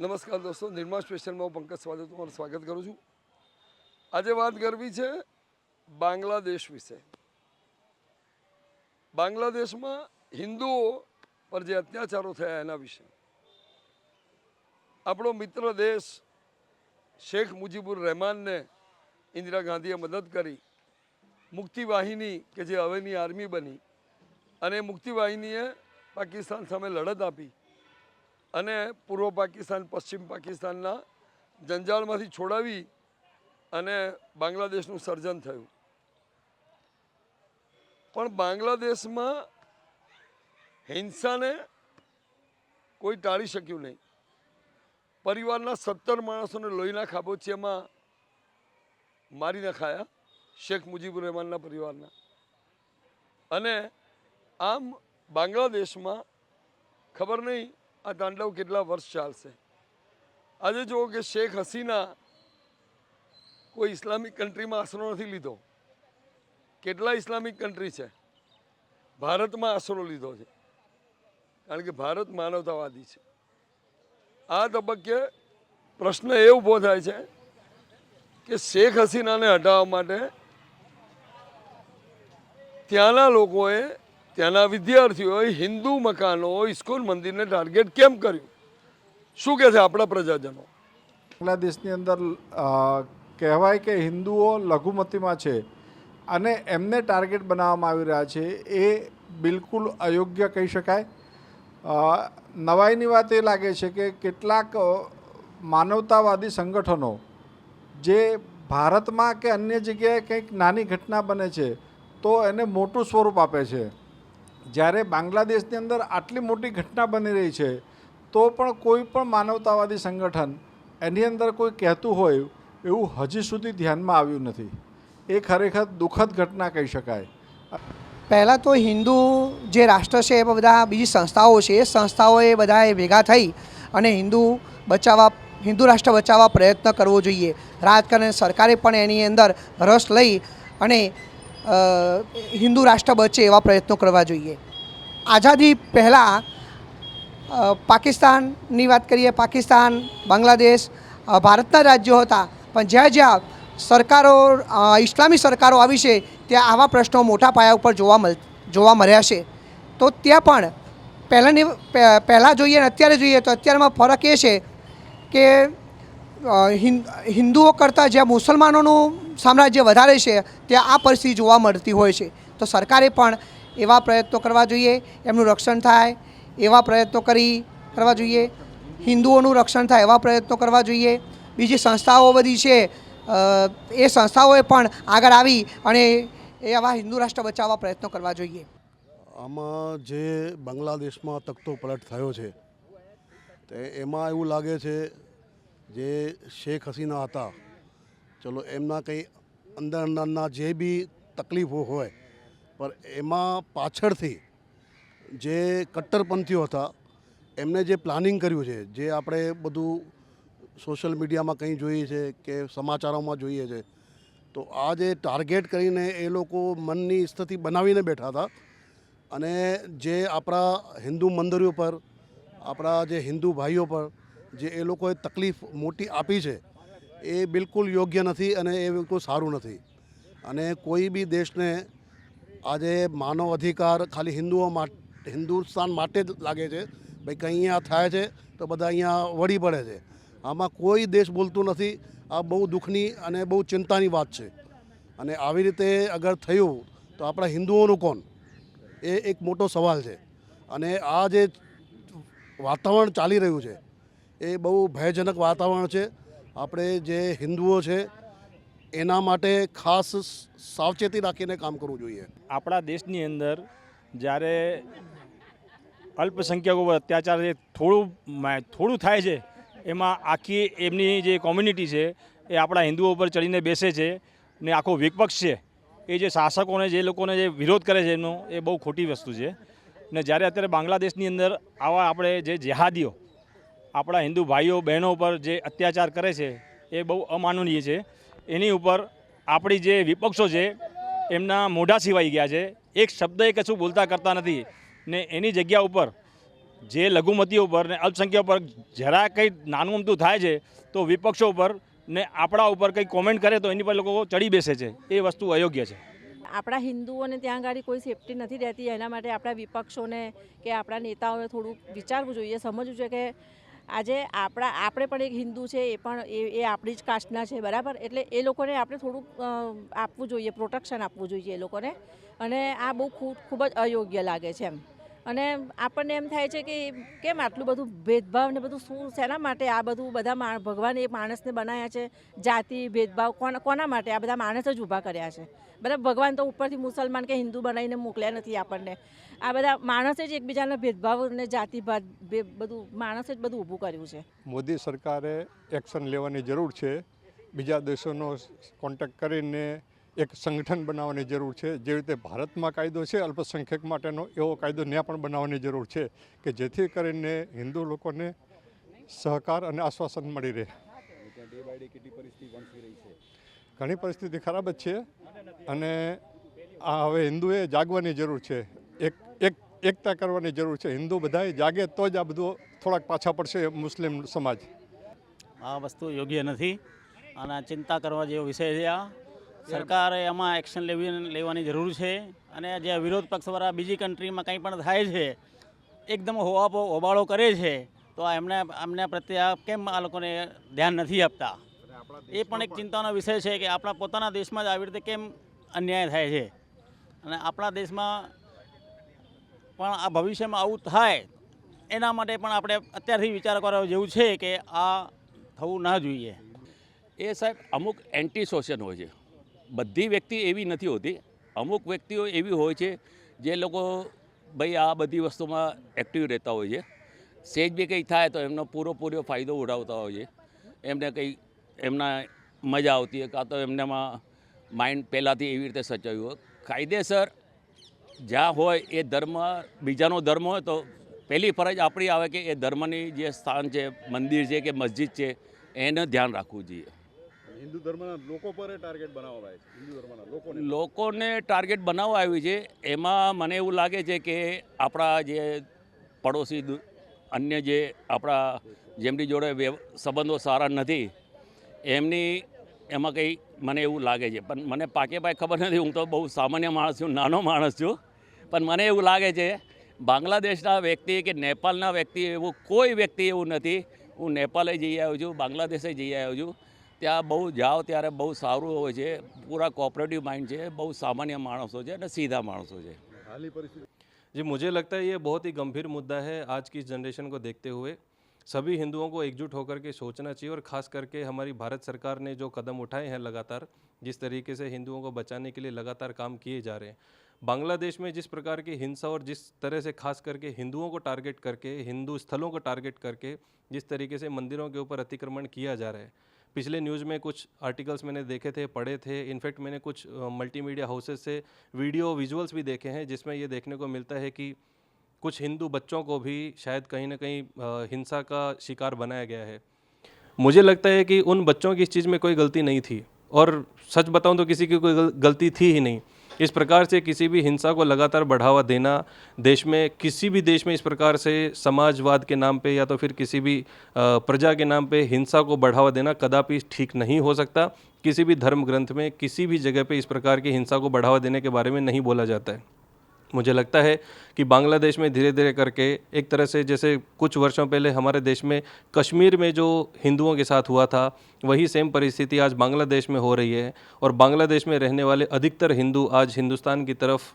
નમસ્કાર દોસ્તો નિર્મા સ્પેશિયલમાં હું પંકજ સ્વાગત તમારું સ્વાગત કરું છું. આજે વાત કરવી છે બાંગ્લાદેશ વિશે. બાંગ્લાદેશમાં હિન્દુઓ પર જે અત્યાચારો થયા એના વિશે. આપણો મિત્ર દેશ શેખ મુજીબુર રહેમાનને ઇન્દિરા ગાંધીએ મદદ કરી, મુક્તિવાહિની કે જે હવેની આર્મી બની અને મુક્તિવાહિનીએ પાકિસ્તાન સામે લડત આપી. અને પૂર્વ પાકિસ્તાન, પશ્ચિમ પાકિસ્તાનના જંજાળમાંથી છોડાવી અને બાંગ્લાદેશનું સર્જન થયું. પણ બાંગ્લાદેશમાં હિંસાને કોઈ ટાળી શક્યું નહીં. પરિવારના સત્તર માણસોને લોહીના ખાબોચિયામાં મારી નખાયા શેખ મુજીબુર રહેમાનના પરિવારના. અને આમ બાંગ્લાદેશમાં ખબર નહીં આ તાંડવ કેટલા વર્ષ ચાલશે? આજે જુઓ કે શેખ હસીના કોઈ ઇસ્લામિક કન્ટ્રીમાં આશરો નથી લીધો. કેટલા ઇસ્લામિક કન્ટ્રી છે? ભારતમાં આશરો લીધો છે. કારણ કે ભારત માનવતાવાદી છે. આ તબક્કે પ્રશ્ન એ ઊભો થાય છે કે શેખ હસીનાને હટાવવા માટે ત્યાંના લોકોએ ત્યાંના વિદ્યાર્થીઓએ હિન્દુ મકાનો ઇસ્કોન મંદિરને ટાર્ગેટ કેમ કર્યું? શું કહે છે આપણા પ્રજાજનો? બાંગ્લાદેશની અંદર કહેવાય કે હિન્દુઓ લઘુમતીમાં છે અને એમને ટાર્ગેટ બનાવવામાં આવી રહ્યા છે એ બિલકુલ અયોગ્ય કહી શકાય. નવાઈની વાત એ લાગે છે કે કેટલાક માનવતાવાદી સંગઠનો જે ભારતમાં કે અન્ય જગ્યાએ કંઈક નાની ઘટના બને છે તો એને મોટું સ્વરૂપ આપે છે. જ્યારે બાંગ્લાદેશની અંદર આટલી મોટી ઘટના બની રહી છે, તો પણ કોઈ પણ માનવતાવાદી સંગઠન એની અંદર કોઈ કહેતું હોય એવું હજી સુધી ધ્યાનમાં આવ્યું નથી. એ ખરેખર દુઃખદ ઘટના કહી શકાય. પહેલાં તો હિન્દુ જે રાષ્ટ્ર છે, એ બધા બીજી સંસ્થાઓ છે, એ સંસ્થાઓએ બધાએ ભેગા થઈ અને હિન્દુ બચાવવા, હિન્દુ રાષ્ટ્ર બચાવવા પ્રયત્ન કરવો જોઈએ. રાજકારણ સરકારે પણ એની અંદર રસ લઈ અને હિન્દુ રાષ્ટ્ર બચે એવા પ્રયત્નો કરવા જોઈએ. આઝાદી પહેલાં પાકિસ્તાનની વાત કરીએ, પાકિસ્તાન, બાંગ્લાદેશ ભારતના રાજ્યો હતા. પણ જ્યાં જ્યાં સરકારો ઇસ્લામી સરકારો આવી છે, ત્યાં આવા પ્રશ્નો મોટા પાયા ઉપર જોવા મળ જોવા મળ્યા છે. તો ત્યાં પણ પહેલાંની પહેલાં જોઈએ અને અત્યારે જોઈએ તો અત્યારમાં ફરક એ છે કે હિન્દુઓ કરતાં જ્યાં મુસલમાનોનું સામ્રાજ્ય વધારે છે, ત્યાં આ પરિસ્થિતિ જોવા મળતી હોય છે. તો સરકારે પણ એવા પ્રયત્નો કરવા જોઈએ, એમનું રક્ષણ થાય, એવા પ્રયત્નો કરી કરવા જોઈએ, હિન્દુઓનું રક્ષણ થાય એવા પ્રયત્નો કરવા જોઈએ. બીજી સંસ્થાઓ બધી છે એ સંસ્થાઓએ પણ આગળ આવી અને એ આવા હિન્દુ રાષ્ટ્ર બચાવવા પ્રયત્નો કરવા જોઈએ. આમાં જે બાંગ્લાદેશમાં તખતો પલટ થયો છે, તે એમાં એવું લાગે છે જે શેખ હસીના હતા, ચલો એમના કંઈ અંદર અંદરના જે બી તકલીફો હોય, પણ એમાં પાછળથી જે કટ્ટરપંથીઓ હતા, એમને જે પ્લાનિંગ કર્યું છે, જે આપણે બધું સોશિયલ મીડિયામાં કંઈ જોઈએ છે કે સમાચારોમાં જોઈએ છે, તો આ જે ટાર્ગેટ કરીને એ લોકો મનની સ્થિતિ બનાવીને બેઠા હતા, અને જે આપણા હિન્દુ મંદિરો પર, આપણા જે હિન્દુ ભાઈઓ પર જે એ લોકોએ તકલીફ મોટી આપી છે, એ બિલકુલ યોગ્ય નથી અને એ બિલકુલ સારું નથી. અને કોઈ બી દેશને આજે માનવ અધિકાર ખાલી હિન્દુઓ માટે, હિન્દુસ્તાન માટે જ લાગે છે, ભાઈ કંઈ અહીંયા થાય છે તો બધા અહીંયા વળી પડે છે. આમાં કોઈ દેશ બોલતું નથી, આ બહુ દુઃખની અને બહુ ચિંતાની વાત છે. અને આવી રીતે અગર થયું તો આપણા હિન્દુઓનું કોણ? એ એક મોટો સવાલ છે. અને આ જે વાતાવરણ ચાલી રહ્યું છે એ બહુ ભયજનક વાતાવરણ છે. આપણે જે હિન્દુઓ છે, એના માટે ખાસ સાવચેતી રાખીને કામ કરવું જોઈએ. આપણા દેશની અંદર જ્યારે અલ્પસંખ્યકો પર અત્યાચાર જે થોડું થોડું થાય છે, એમાં આખી એમની જે કોમ્યુનિટી છે, એ આપણા હિન્દુઓ પર ચડીને બેસે છે ને આખો વિપક્ષ છે, એ જે શાસકોને જે લોકોને જે વિરોધ કરે છે એમનો એ બહુ ખોટી વસ્તુ છે. ને જ્યારે અત્યારે બાંગ્લાદેશની અંદર આવા આપણે જે જેહાદીઓ આપણા હિન્દુ ભાઈઓ, બહેનો પર જે અત્યાચાર કરે છે, એ બહુ અમાનવીય છે. એની ઉપર આપણી જે વિપક્ષો છે, એમના મોઢા સિવાઈ ગયા છે. એક શબ્દ એ કશું બોલતા કરતા નથી ને એની જગ્યા ઉપર જે લઘુમતીઓ ઉપર ને અલ્પસંખ્યા પર જરા કંઈ નાનું અમતું થાય છે, તો વિપક્ષો ઉપર ને આપણા ઉપર કંઈ કોમેન્ટ કરે તો એની પર લોકો ચડી બેસે છે. એ વસ્તુ અયોગ્ય છે. આપણા હિન્દુઓને ત્યાં આગળ કોઈ સેફટી નથી રહેતી, એના માટે આપણા વિપક્ષોને કે આપણા નેતાઓએ થોડું વિચારવું જોઈએ, સમજવું જોઈએ કે આજે આપણા, આપણે પણ એક હિન્દુ છે, એ પણ, એ એ આપણી જ કાસ્ટના છે, બરાબર? એટલે એ લોકોને આપણે થોડુંક આપવું જોઈએ, પ્રોટેક્શન આપવું જોઈએ એ લોકોને. અને આ બહુ ખૂબ ખૂબ જ અયોગ્ય લાગે છે એમ. અને આપણને એમ થાય છે કે કેમ આટલું બધું ભેદભાવ ને બધું શું, શેના માટે આ બધું બધા ભગવાને એ માણસને બનાવ્યા છે? જાતિ, ભેદભાવ કોના કોના માટે આ બધા માણસ જ ઊભા કર્યા છે? બરાબર, ભગવાન તો ઉપરથી મુસલમાન કે હિન્દુ બનાવીને મોકલ્યા નથી આપણને. આ બધા માણસે જ એકબીજાના ભેદભાવ અને જાતિ, ભાત ભે- બધું માણસે જ બધું ઊભું કર્યું છે. મોદી સરકારે એક્શન લેવાની જરૂર છે. બીજા દેશોનો કોન્ટેક્ટ કરીને એક સંગઠન બનાવવાની જરૂર છે. જે રીતે ભારતમાં કાયદો છે, અલ્પસંખ્યક માટેનો, એવો કાયદો ત્યાં પણ બનાવવાની જરૂર છે કે જેથી કરીને હિન્દુ લોકોને સહકાર અને આશ્વાસન મળી રહે. ઘણી પરિસ્થિતિ ખરાબ જ છે અને આ હવે હિન્દુએ જાગવાની જરૂર છે. એક એક, એકતા કરવાની જરૂર છે. હિન્દુ બધાય જાગે તો જ આ બધું થોડાક પાછા પડશે મુસ્લિમ સમાજ. આ વસ્તુ યોગ્ય નથી. અને ચિંતા કરવા જેવો વિષય છે આ. સરકારે એમાં એક્શન લેવી લેવાની જરૂર છે અને જે વિરોધ પક્ષવાળા બીજી કન્ટ્રીમાં કંઈ પણ થાય છે એકદમ હોવાપો હોબાળો કરે છે તો આ એમને એમને પ્રત્યે આ કેમ આ લોકોને ધ્યાન નથી આપતા? એ પણ એક ચિંતાનો વિષય છે કે આપણા પોતાના દેશમાં જ આવી રીતે કેમ અન્યાય થાય છે? અને આપણા દેશમાં પણ આ ભવિષ્યમાં આવું થાય એના માટે પણ આપણે અત્યારથી વિચાર કરવા જેવું છે કે આ થવું ના જોઈએ. એ સાહેબ અમુક એન્ટી સોશિયલ હોય છે. બધી વ્યક્તિ એવી નથી હોતી. અમુક વ્યક્તિઓ એવી હોય છે જે લોકો ભાઈ આ બધી વસ્તુમાં એક્ટિવ રહેતા હોય છે. સેજ બી કંઈ થાય તો એમનો પૂરેપૂરો ફાયદો ઉઠાવતા હોય છે. એમને કંઈ એમના મજા આવતી હોય, કાં તો એમનામાં માઇન્ડ પહેલાંથી એવી રીતે સચાવ્યું હોય. કાયદેસર જ્યાં હોય એ ધર્મ, બીજાનો ધર્મ હોય તો પહેલી ફરજ આપણી આવે કે એ ધર્મની જે સ્થાન છે, મંદિર છે કે મસ્જિદ છે, એને ધ્યાન રાખવું જોઈએ. હિન્દુ ધર્મના લોકો પર ટાર્ગેટ બનાવવામાં આવે છે. હિન્દુ ધર્મના લોકોને. લોકોને ટાર્ગેટ બનાવવા આવ્યું છે. એમાં મને એવું લાગે છે કે આપણા જે પડોશી અન્ય જે આપણા જેમની જોડે સંબંધો સારા નથી, એમની, એમાં કંઈ મને એવું લાગે છે. પણ મને પાકે પાકે ખબર નથી, હું તો બહુ સામાન્ય માણસ છું, નાનો માણસ છું. પણ મને એવું લાગે છે, બાંગ્લાદેશના વ્યક્તિ કે નેપાળના વ્યક્તિ એવું કોઈ વ્યક્તિ એવું નથી. હું નેપાલે જઈ આવ્યો છું, બાંગ્લાદેશે જઈ આવ્યો છું. ત્યાં બહુ જાઓ ત્યારે બહુ સારું હોય છે પૂરા કોઓપરેટિવ માઇન્ડ છે બહુ સામાન્ય માણસો છે અને સીધા માણસો છે હાલની પરિસ્થિતિ जी मुझे लगता है ये बहुत ही गंभीर मुद्दा है आज की जनरेशन को देखते हुए सभी हिंदुओं को एकजुट होकर के सोचना चाहिए और ख़ास करके हमारी भारत सरकार ने जो कदम उठाए हैं लगातार जिस तरीके से हिंदुओं को बचाने के लिए लगातार काम किए जा रहे हैं बांग्लादेश में जिस प्रकार की हिंसा और जिस तरह से खास करके हिंदुओं को टारगेट करके हिंदू स्थलों को टारगेट करके जिस तरीके से मंदिरों के ऊपर अतिक्रमण किया जा रहा है पिछले न्यूज़ में कुछ आर्टिकल्स मैंने देखे थे, पढ़े थे। इनफैक्ट मैंने कुछ मल्टीमीडिया हाउसेस से वीडियो विजुअल्स भी देखे हैं, जिसमें ये देखने को मिलता है कि कुछ हिंदू बच्चों को भी शायद कहीं ना कहीं हिंसा का शिकार बनाया गया है। मुझे लगता है कि उन बच्चों की इस चीज़ में कोई गलती नहीं थी। और सच बताऊँ तो किसी की कोई गलती थी ही नहीं। इस प्रकार से किसी भी हिंसा को लगातार बढ़ावा देना देश में, किसी भी देश में इस प्रकार से समाजवाद के नाम पे या तो फिर किसी भी प्रजा के नाम पे हिंसा को बढ़ावा देना कदापि ठीक नहीं हो सकता। किसी भी धर्म ग्रंथ में, किसी भी जगह पे इस प्रकार की हिंसा को बढ़ावा देने के बारे में नहीं बोला जाता है। मुझे लगता है कि बांग्लादेश में धीरे धीरे करके एक तरह से जैसे कुछ वर्षों पहले हमारे देश में कश्मीर में जो हिंदुओं के साथ हुआ था, वही सेम परिस्थिति आज बांग्लादेश में हो रही है और बांग्लादेश में रहने वाले अधिकतर हिंदू आज हिंदुस्तान की तरफ़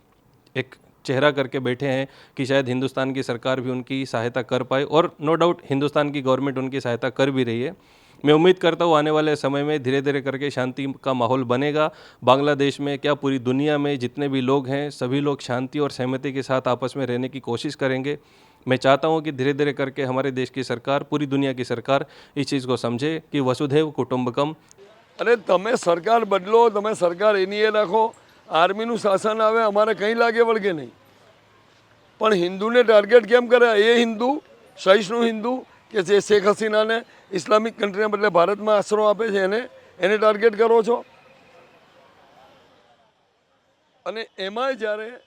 एक चेहरा करके बैठे हैं कि शायद हिंदुस्तान की सरकार भी उनकी सहायता कर पाए और नो डाउट हिंदुस्तान की गवर्नमेंट उनकी सहायता कर भी रही है। मैं उम्मीद करता हूँ आने वाले समय में धीरे धीरे करके शांति का माहौल बनेगा बांग्लादेश में क्या पूरी दुनिया में जितने भी लोग हैं सभी लोग शांति और सहमति के साथ आपस में रहने की कोशिश करेंगे मैं चाहता हूँ कि धीरे धीरे करके हमारे देश की सरकार पूरी दुनिया की सरकार इस चीज़ को समझे कि वसुधैव कुटुंबकम અરે તમે સરકાર બદલો તમે સરકાર એની એ રાખો આર્મીનું શાસન આવે અમારે કંઈ લાગે વળગે નહીં પણ હિન્દુને ટાર્ગેટ કેમ કરે એ હિન્દુ સહિષ્ણુ હિન્દુ કે જે શેખ હસીનાને ઇસ્લામિક કન્ટ્રીના બદલે ભારતમાં આશરો આપે છે એને એને ટાર્ગેટ કરો છો? અને એમાંય જ્યારે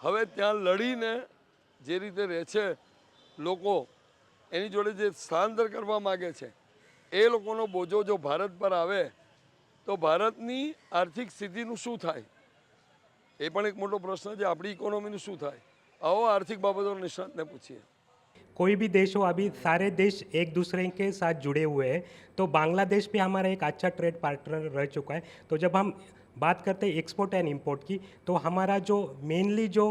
હવે ત્યાં લડીને જે રીતે રહે છે લોકો, એની જોડે જે સ્થળાંતર કરવા માગે છે, એ લોકોનો બોજો જો ભારત પર આવે, તો ભારતની આર્થિક સ્થિતિનું શું થાય? એ પણ એક મોટો પ્રશ્ન છે. આપણી ઇકોનોમીનું શું થાય? આવો આર્થિક બાબતો નિષ્ણાતને પૂછીએ. कोई भी देश हो, अभी सारे देश एक दूसरे के साथ जुड़े हुए हैं तो बांग्लादेश भी हमारा एक अच्छा ट्रेड पार्टनर रह चुका है। तो जब हम बात करते हैं एक्सपोर्ट एंड इम्पोर्ट की तो हमारा जो मेनली जो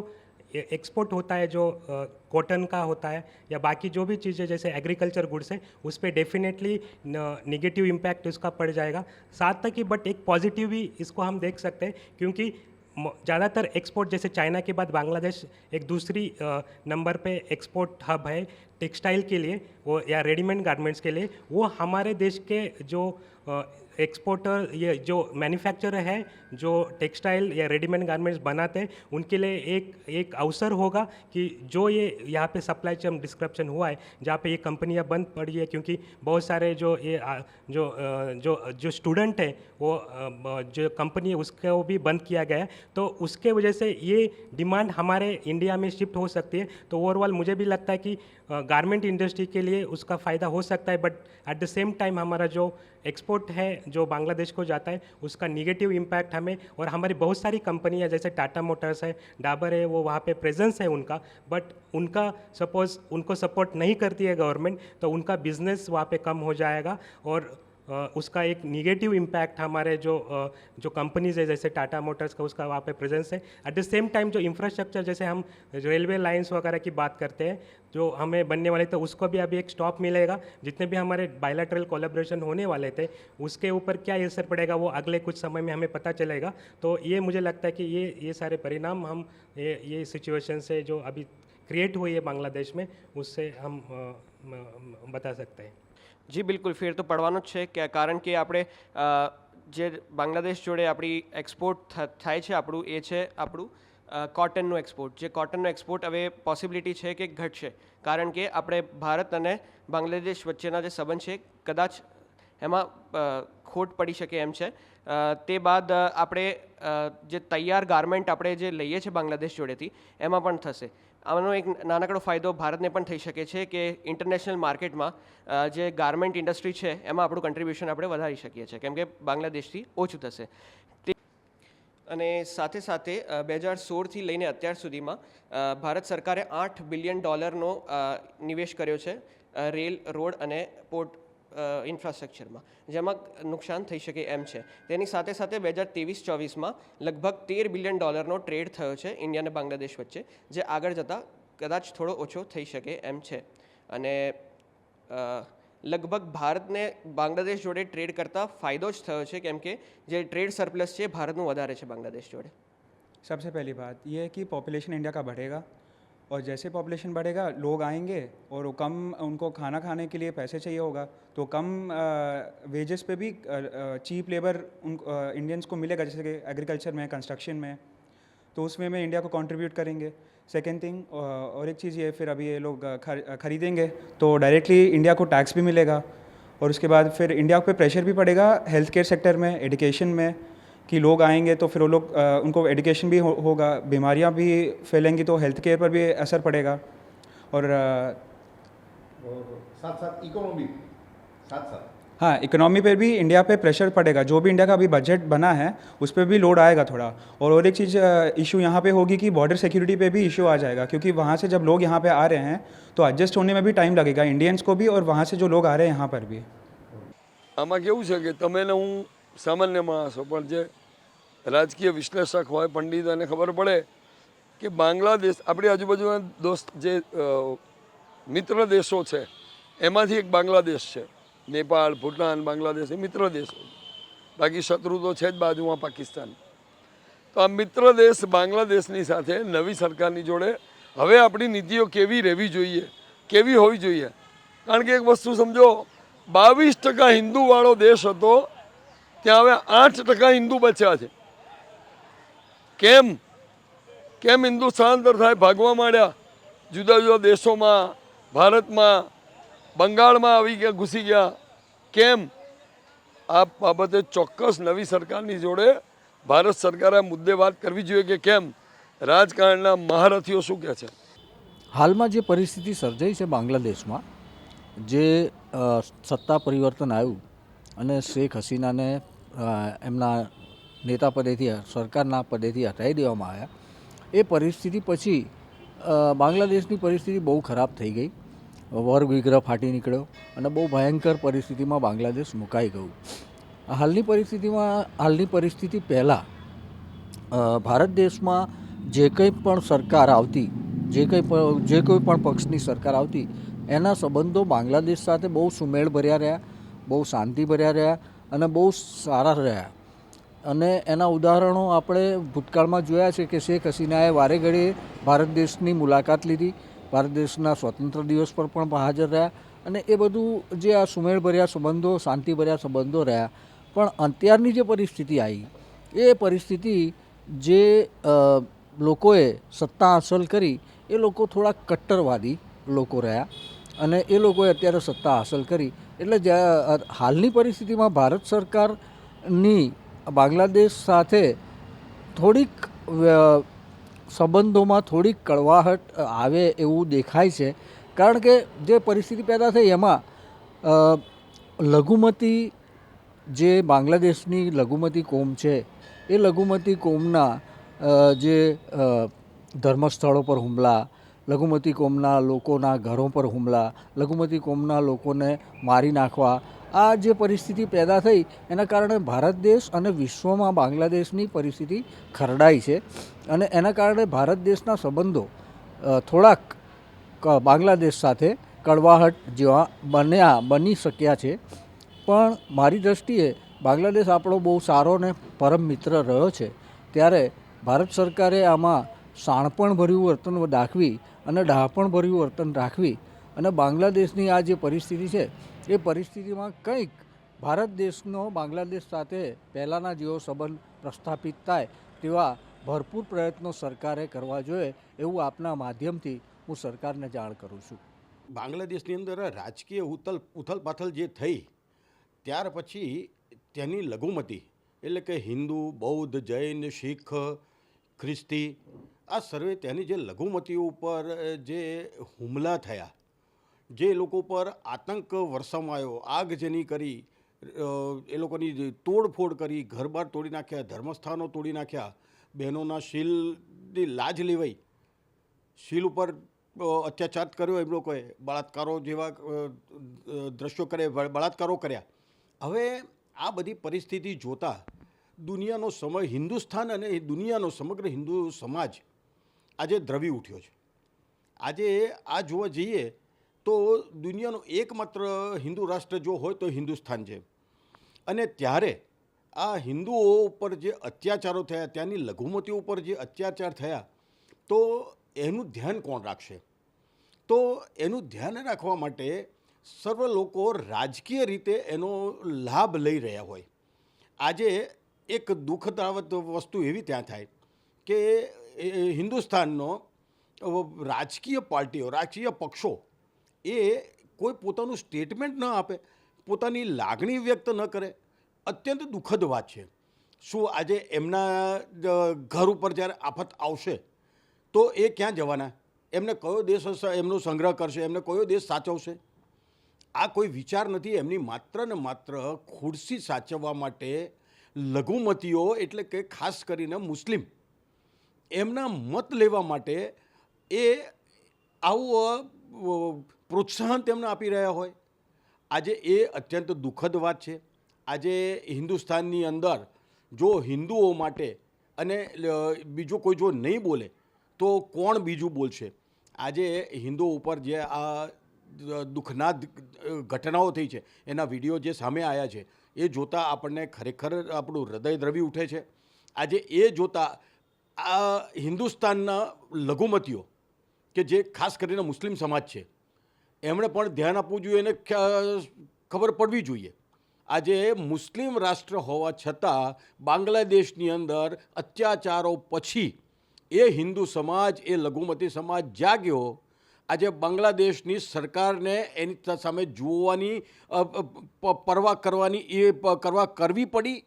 एक्सपोर्ट होता है, जो कॉटन का होता है, या बाकी जो भी चीज़ें, जैसे एग्रीकल्चर गुड्स है, उस पर डेफिनेटली निगेटिव इम्पैक्ट उसका पड़ जाएगा। साथ तक ही बट एक पॉजिटिव भी इसको हम देख सकते हैं, क्योंकि ज़्यादातर एक्सपोर्ट जैसे चाइना के बाद बांग्लादेश एक दूसरी नंबर पे एक्सपोर्ट हब है टेक्सटाइल के लिए, वो या रेडीमेड गारमेंट्स के लिए, वो हमारे देश के जो एक्सपोर्टर ये जो मैन्युफैक्चरर है, जो टेक्सटाइल या रेडीमेड गारमेंट्स बनाते हैं, उनके लिए एक एक अवसर होगा कि जो ये यहाँ पे सप्लाई चेन डिस्क्रप्शन हुआ है, जहाँ पे ये कंपनियाँ बंद पड़ी है, क्योंकि बहुत सारे जो ये जो जो जो स्टूडेंट है, वो जो कंपनी है, उसको भी बंद किया गया है। तो उसके वजह से ये डिमांड हमारे इंडिया में शिफ्ट हो सकती है। तो ओवरऑल मुझे भी लगता है कि गारमेंट इंडस्ट्री के लिए उसका फ़ायदा हो सकता है but at the same time हमारा जो एक्सपोर्ट है, जो बांग्लादेश को जाता है, उसका निगेटिव इम्पैक्ट हमें और हमारी बहुत सारी कंपनियाँ जैसे टाटा मोटर्स है डाबर है, वो वहाँ पे प्रेजेंस है उनका बट उनका सपोज़ उनको सपोर्ट नहीं करती है गवर्नमेंट तो उनका बिज़नेस वहाँ पे कम हो जाएगा और उसका एक निगेटिव इम्पैक्ट हमारे जो जो कंपनीज़ है, जैसे टाटा मोटर्स का उसका वहाँ पे प्रेजेंस है। एट द सेम टाइम जो इंफ्रास्ट्रक्चर जैसे हम रेलवे लाइंस वगैरह की बात करते हैं, जो हमें बनने वाले थे, उसको भी अभी एक स्टॉप मिलेगा। जितने भी हमारे बायलैटरल कोलेब्रेशन होने वाले थे, उसके ऊपर क्या असर पड़ेगा, वो अगले कुछ समय में हमें पता चलेगा। तो ये मुझे लगता है कि ये ये सारे परिणाम हम, ये ये सिचुएशन से जो अभी क्रिएट हुई है बांग्लादेश में, उससे हम बता सकते हैं। જી, બિલકુલ. ફેર તો પડવાનો જ છે કે કારણ કે આપણે જે બાંગ્લાદેશ જોડે આપણી એક્સપોર્ટ થાય છે આપણું, એ છે આપણું કોટનનું એક્સપોર્ટ જે કોટનનું એક્સપોર્ટ હવે પોસિબિલિટી છે કે ઘટશે. કારણ કે આપણે ભારત અને બાંગ્લાદેશ વચ્ચેના જે સંબંધ છે, કદાચ એમાં ખોટ પડી શકે એમ છે. તે બાદ આપણે જે તૈયાર ગાર્મેન્ટ આપણે જે લઈએ છીએ બાંગ્લાદેશ જોડેથી, એમાં પણ થશે. આનો એક નાનકડો ફાયદો ભારતને પણ થઈ શકે છે કે ઇન્ટરનેશનલ માર્કેટમાં જે ગાર્મેન્ટ ઇન્ડસ્ટ્રી છે, એમાં આપણું કન્ટ્રીબ્યુશન આપણે વધારી શકીએ છીએ. કેમ કે બાંગ્લાદેશથી ઓછું થશે. તે અને સાથે સાથે બે હજાર સોળથી લઈને અત્યાર સુધીમાં ભારત સરકારે આઠ બિલિયન ડોલરનો નિવેશ કર્યો છે રેલ, રોડ અને પોર્ટ ઇન્ફ્રાસ્ટ્રક્ચરમાં જેમાં નુકસાન થઈ શકે એમ છે તેની સાથે સાથે બે હજાર ત્રેવીસ ચોવીસમાં લગભગ તેર બિલિયન ડોલરનો ટ્રેડ થયો છે ઇન્ડિયા અને બાંગ્લાદેશ વચ્ચે જે આગળ જતાં કદાચ થોડો ઓછો થઈ શકે એમ છે અને અ, લગભગ ભારતને બાંગ્લાદેશ જોડે ટ્રેડ કરતાં ફાયદો જ થયો છે કેમ કે જે ટ્રેડ સરપ્લસ છે એ ભારતનું વધારે છે બાંગ્લાદેશ જોડે सबसे पहली बात यह है कि पॉपुलेशन इंडिया का बढ़ेगा और जैसे पॉपुलेशन बढ़ेगा, लोग आएँगे और वो कम उनको खाना खाने के लिए पैसे चाहिए होगा तो कम वेजेस पे भी चीप लेबर उन इंडियंस को मिलेगा, जैसे कि एग्रीकल्चर में कंस्ट्रक्शन में। तो उसमें में इंडिया को कंट्रीब्यूट करेंगे। सेकेंड थिंग और एक चीज़ ये, फिर अभी ये लोग खर- खरीदेंगे तो डायरेक्टली इंडिया को टैक्स भी मिलेगा। और उसके बाद फिर इंडिया पे प्रेशर भी पड़ेगा हेल्थ केयर सेक्टर में एजुकेशन में। कि लोग आएंगे तो फिर वो लोग अ, उनको एजुकेशन भी हो, होगा बीमारियां भी फैलेंगी तो हेल्थ केयर पर भी असर पड़ेगा और अ, साथ साथ इकोनॉमी साथ साथ हाँ इकोनॉमी पे भी इंडिया पे प्रेशर पड़ेगा जो भी इंडिया का अभी बजट बना है उस पर भी लोड आएगा थोड़ा और और एक चीज़ इशू यहाँ पे होगी कि बॉर्डर सिक्योरिटी पे भी इशू आ जाएगा क्योंकि वहाँ से जब लोग यहाँ पे आ रहे हैं तो एडजस्ट होने में भी टाइम लगेगा इंडियंस को भी और वहाँ से जो लोग आ रहे हैं यहाँ पर भी આમાં કેવું છે કે તમે ને હું સામાન્ય માણસ હો પણ જે રાજકીય વિશ્લેષક હોય, પંડિત એને ખબર પડે કે બાંગ્લાદેશ, આપણી આજુબાજુના દોસ્ત જે મિત્ર દેશો છે, એમાંથી એક બાંગ્લાદેશ છે. નેપાળ, ભૂટાન, બાંગ્લાદેશ એ મિત્ર દેશો બાકી શત્રુ તો છે જ બાજુમાં પાકિસ્તાન. તો આ મિત્ર દેશ બાંગ્લાદેશની સાથે નવી સરકારની જોડે હવે આપણી નીતિઓ કેવી રહેવી જોઈએ, કેવી હોવી જોઈએ? કારણ કે એક વસ્તુ સમજો, બાવીસ ટકા હિન્દુવાળો દેશ હતો, ત્યાં હવે આઠ ટકા હિન્દુ બચ્યા છે. કેમ? કેમ હિન્દુસ્તાન થાય ભાગવા માંડ્યા? જુદા જુદા દેશોમાં, ભારતમાં, બંગાળમાં આવી ગયા, ઘૂસી ગયા. કેમ? આ બાબતે ચોક્કસ નવી સરકારની જોડે ભારત સરકારે આ મુદ્દે વાત કરવી જોઈએ કે કેમ? રાજકારણના મહારથીઓ શું કહે છે? હાલમાં જે પરિસ્થિતિ સર્જાઈ છે બાંગ્લાદેશમાં, જે સત્તા પરિવર્તન આવ્યું અને શેખ હસીનાને એમના નેતા પદેથી, સરકારના પદેથી હટાવી દેવામાં આવ્યા. એ પરિસ્થિતિ પછી બાંગ્લાદેશની પરિસ્થિતિ બહુ ખરાબ થઈ ગઈ. વર્ગ વિગ્રહ ફાટી નીકળ્યો અને બહુ ભયંકર પરિસ્થિતિમાં બાંગ્લાદેશ મુકાઈ ગયું. હાલની પરિસ્થિતિમાં, હાલની પરિસ્થિતિ પહેલાં ભારત દેશમાં જે કંઈ પણ સરકાર આવતી, જે કંઈ પણ જે કોઈ પણ પક્ષની સરકાર આવતી, એના સંબંધો બાંગ્લાદેશ સાથે બહુ સુમેળભર્યા રહ્યા, બહુ શાંતિભર્યા રહ્યા અને બહુ સારા રહ્યા. અને એના ઉદાહરણો આપણે ભૂતકાળમાં જોયા છે કે શેખ હસીનાએ વારે ઘડીએ ભારત દેશની મુલાકાત લીધી. ભારત દેશના સ્વતંત્ર દિવસ પર પણ હાજર રહ્યા અને એ બધું જે આ સુમેળભર્યા સંબંધો, શાંતિભર્યા સંબંધો રહ્યા. પણ અત્યારની જે પરિસ્થિતિ આવી, એ પરિસ્થિતિ જે લોકોએ સત્તા હાંસલ કરી, એ લોકો થોડા કટ્ટરવાદી લોકો રહ્યા અને એ લોકોએ અત્યારે સત્તા હાંસલ કરી. એટલે હાલની પરિસ્થિતિમાં ભારત સરકારની બાંગ્લાદેશ સાથે થોડીક સંબંધોમાં થોડીક કડવાહટ આવે એવું દેખાય છે. કારણ કે જે પરિસ્થિતિ પેદા થઈ એમાં લઘુમતી જે બાંગ્લાદેશની લઘુમતી કોમ છે, એ લઘુમતી કોમના જે ધર્મસ્થળો પર હુમલા, લઘુમતી કોમના લોકોના ઘરો પર હુમલા, લઘુમતી કોમના લોકોને મારી નાખવા આ જે પરિસ્થિતિ પેદા થઈ, એના કારણે ભારત દેશ અને વિશ્વમાં બાંગ્લાદેશની પરિસ્થિતિ ખરડાઈ છે. અને એના કારણે ભારત દેશના સંબંધો થોડાક બાંગ્લાદેશ સાથે કડવાહટ જેવા બન્યા, બની શક્યા છે. પણ મારી દૃષ્ટિએ બાંગ્લાદેશ આપણો બહુ સારો ને પરમ મિત્ર રહ્યો છે. ત્યારે ભારત સરકારે આમાં શાણપણભર્યું વર્તન દાખવી અને ડહાપણભર્યું વર્તન રાખવી અને બાંગ્લાદેશની આ જે પરિસ્થિતિ છે એ પરિસ્થિતિમાં કંઈક ભારત દેશનો બાંગ્લાદેશ સાથે પહેલાંના જેવો સંબંધ પ્રસ્થાપિત થાય તેવા ભરપૂર પ્રયત્નો સરકારે કરવા જોઈએ એવું આપના માધ્યમથી હું સરકારને જાણ કરું છું. બાંગ્લાદેશની અંદર રાજકીય ઉથલ, ઉથલપાથલ જે થઈ, ત્યાર પછી તેની લઘુમતી એટલે કે હિન્દુ, બૌદ્ધ, જૈન, શીખ, ખ્રિસ્તી, આ સર્વે તેની જે લઘુમતીઓ ઉપર જે હુમલા થયા જે લોકો પર આતંક વરસાવાયો આગજની કરી એ લોકોની તોડફોડ કરી ઘર બાર તોડી નાખ્યા, ધર્મસ્થાનો તોડી નાખ્યા, બહેનોના શીલની લાજ લેવાઈ. શીલ ઉપર અત્યાચાર કર્યો એમ લોકોએ, બળાત્કારો જેવા દ્રશ્યો કરે બળાત્કારો કર્યા. હવે આ બધી પરિસ્થિતિ જોતા દુનિયાનો સમય, હિન્દુસ્તાન અને દુનિયાનો સમગ્ર હિન્દુ સમાજ આજે દ્રવી ઉઠ્યો છે. આજે આ જોવા જઈએ તો દુનિયાનો એકમાત્ર હિન્દુ રાષ્ટ્ર જો હોય તો હિન્દુસ્તાન છે. અને ત્યારે આ હિન્દુઓ ઉપર જે અત્યાચારો થયા, ત્યાંની લઘુમતીઓ ઉપર જે અત્યાચાર થયા, તો એનું ધ્યાન કોણ રાખશે? તો એનું ધ્યાન રાખવા માટે સર્વ લોકો રાજકીય રીતે એનો લાભ લઈ રહ્યા હોય. આજે એક દુઃખદાવત વસ્તુ એવી ત્યાં થાય કે હિન્દુસ્તાનનો રાજકીય પાર્ટીઓ, રાજકીય પક્ષો એ કોઈ પોતાનું સ્ટેટમેન્ટ ન આપે, પોતાની લાગણી વ્યક્ત ન કરે. અત્યંત દુઃખદ વાત છે. શું આજે એમના ઘર ઉપર જ્યારે આફત આવશે, તો એ ક્યાં જવાના? એમને કયો દેશ એમનો સંગ્રહ કરશે, એમને કયો દેશ સાચવશે? આ કોઈ વિચાર નથી. એમની માત્ર ને માત્ર ખુરશી સાચવવા માટે લઘુમતીઓ એટલે કે ખાસ કરીને મુસ્લિમ, એમના મત લેવા માટે એ આવું પ્રોત્સાહન તેમને આપી રહ્યા હોય. આજે એ અત્યંત દુઃખદ વાત છે. આજે હિન્દુસ્તાનની અંદર જો હિન્દુઓ માટે અને બીજું કોઈ જો નહીં બોલે, તો કોણ બીજું બોલશે? આજે હિન્દુઓ ઉપર જે આ દુઃખનાદ ઘટનાઓ થઈ છે, એના વીડિયો જે સામે આવ્યા છે, એ જોતાં આપણને ખરેખર આપણું હૃદય દ્રવી ઉઠે છે. આજે એ જોતાં આ હિન્દુસ્તાનના લઘુમતીઓ, કે જે ખાસ કરીને મુસ્લિમ સમાજ છે એમણે પણ ધ્યાન આપવું જોઈએ અને ખબર પડવી જોઈએ. આજે મુસ્લિમ રાષ્ટ્ર હોવા છતાં બાંગ્લાદેશની અંદર અત્યાચારો પછી એ હિન્દુ સમાજ, એ લઘુમતી સમાજ જાગ્યો. આજે બાંગ્લાદેશની સરકારને એની સામે જોવાની પરવા કરવાની, એ કરવા કરવી પડી.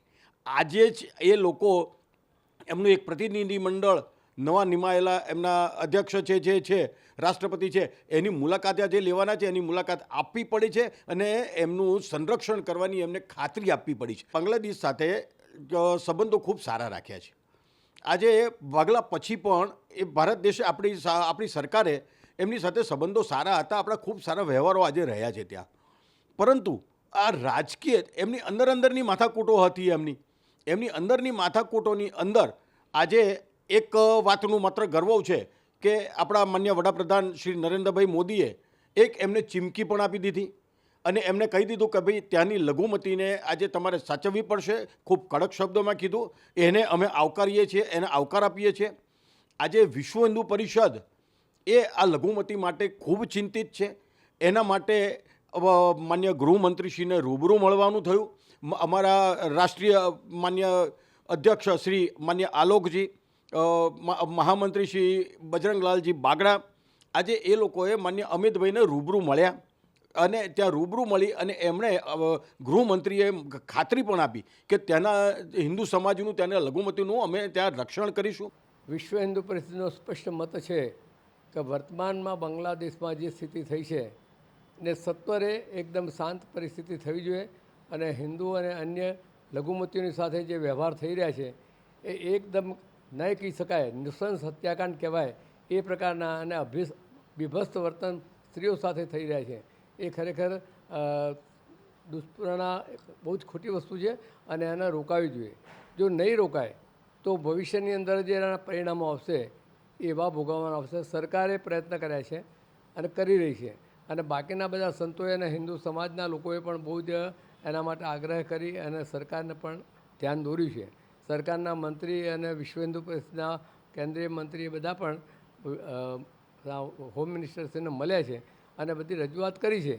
આજે જ એ લોકો, એમનું એક પ્રતિનિધિ મંડળ નવા નિમાયેલા એમના અધ્યક્ષ છે, જે છે, રાષ્ટ્રપતિ છે, એની મુલાકાત આજે લેવાના છે, એની મુલાકાત આપવી પડી છે અને એમનું સંરક્ષણ કરવાની એમને ખાતરી આપવી પડી છે. બાંગ્લાદેશ સાથે સંબંધો ખૂબ સારા રાખ્યા છે. આજે ભાગલા પછી પણ એ ભારત દેશે આપણી આપણી સરકારે એમની સાથે સંબંધો સારા હતા, આપણા ખૂબ સારા વ્યવહારો આજે રહ્યા છે ત્યાં. પરંતુ આ રાજકીય, એમની અંદર અંદરની માથાકૂટો હતી એમની. એમની અંદરની માથાકૂટોની અંદર આજે એક વાતનું માત્ર ગર્વ છે કે આપણા માન્ય વડાપ્રધાન શ્રી નરેન્દ્રભાઈ મોદીએ એક એમને ચીમકી પણ આપી દીધી અને એમને કહી દીધું કે ભાઈ, ત્યાંની લઘુમતીને આજે તમારે સાચવવી પડશે. ખૂબ કડક શબ્દોમાં કીધું. એને અમે આવકારીએ છીએ, એને આવકાર આપીએ છીએ. આજે વિશ્વ હિન્દુ પરિષદ એ આ લઘુમતી માટે ખૂબ ચિંતિત છે. એના માટે માન્ય ગૃહમંત્રીશ્રીને રૂબરૂ મળવાનું થયું. અમારા રાષ્ટ્રીય માન્ય અધ્યક્ષ શ્રી માન્ય આલોકજી મહામંત્રી શ્રી બજરંગલાલજી બાગડા આજે એ લોકોએ માન્ય અમિતભાઈને રૂબરૂ મળ્યા અને ત્યાં રૂબરૂ મળી અને એમણે ગૃહમંત્રીએ ખાતરી પણ આપી કે ત્યાંના હિન્દુ સમાજનું, ત્યાંના લઘુમતીનું અમે ત્યાં રક્ષણ કરીશું. વિશ્વ હિન્દુ પરિષદનો સ્પષ્ટ મત છે કે વર્તમાનમાં બાંગ્લાદેશમાં જે સ્થિતિ થઈ છે ને સત્વરે એકદમ શાંત પરિસ્થિતિ થવી જોઈએ અને હિન્દુ અને અન્ય લઘુમતીઓની સાથે જે વ્યવહાર થઈ રહ્યા છે એ એકદમ નહીં કહી શકાય. નૃશંસ હત્યાકાંડ કહેવાય. એ પ્રકારના અને અભિસ બીભસ્ત વર્તન સ્ત્રીઓ સાથે થઈ રહ્યા છે. એ ખરેખર દુષ્પ્રણા બહુ જ ખોટી વસ્તુ છે અને એને રોકાવી જોઈએ. જો નહીં રોકાય, તો ભવિષ્યની અંદર જે એના પરિણામો આવશે. એવા ભોગવવાના આવશે. સરકારે પ્રયત્ન કર્યા છે અને કરી રહી છે. અને બાકીના બધા સંતોએ અને હિન્દુ સમાજના લોકોએ પણ બહુ જ એના માટે આગ્રહ કરી અને સરકારને પણ ધ્યાન દોર્યું છે. સરકારના મંત્રી અને વિશ્વ હિન્દુ પરિષદના કેન્દ્રીય મંત્રી એ બધા પણ હોમ મિનિસ્ટરશ્રીને મળ્યા છે અને બધી રજૂઆત કરી છે.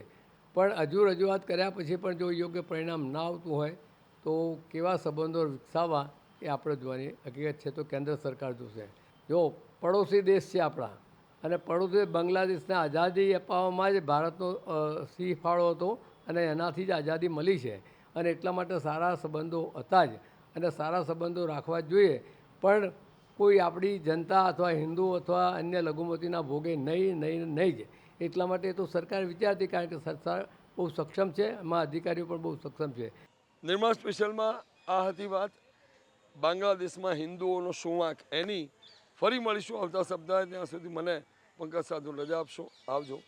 પણ હજુ રજૂઆત કર્યા પછી પણ જો યોગ્ય પરિણામ ના આવતું હોય, તો કેવા સંબંધો વિકસાવવા એ આપણે જોવાની હકીકત છે તો કેન્દ્ર સરકાર જોશે. જો પડોશી દેશ છે આપણા, અને પડોશી બાંગ્લાદેશને આઝાદી અપાવવામાં જ ભારતનો સિંહ ફાળો હતો અને એનાથી જ આઝાદી મળી છે. અને એટલા માટે સારા સંબંધો હતા જ. અને સારા સંબંધો રાખવા જોઈએ. પણ કોઈ આપણી જનતા અથવા હિન્દુ અથવા અન્ય લઘુમતીના ભોગે નહીં નહીં નહીં જ. એટલા માટે તો સરકાર વિચારતી કારણ કે સરકાર બહુ સક્ષમ છે, એમાં અધિકારીઓ પણ બહુ સક્ષમ છે. નિર્માણ સ્પેશિયલમાં આ હતી વાત. બાંગ્લાદેશમાં હિન્દુઓનો શું વાંક એની ફરી મળીશું આવતા સપ્તાહે. ત્યાં સુધી મને પંકજ સાધુ રજા આપશો. આવજો.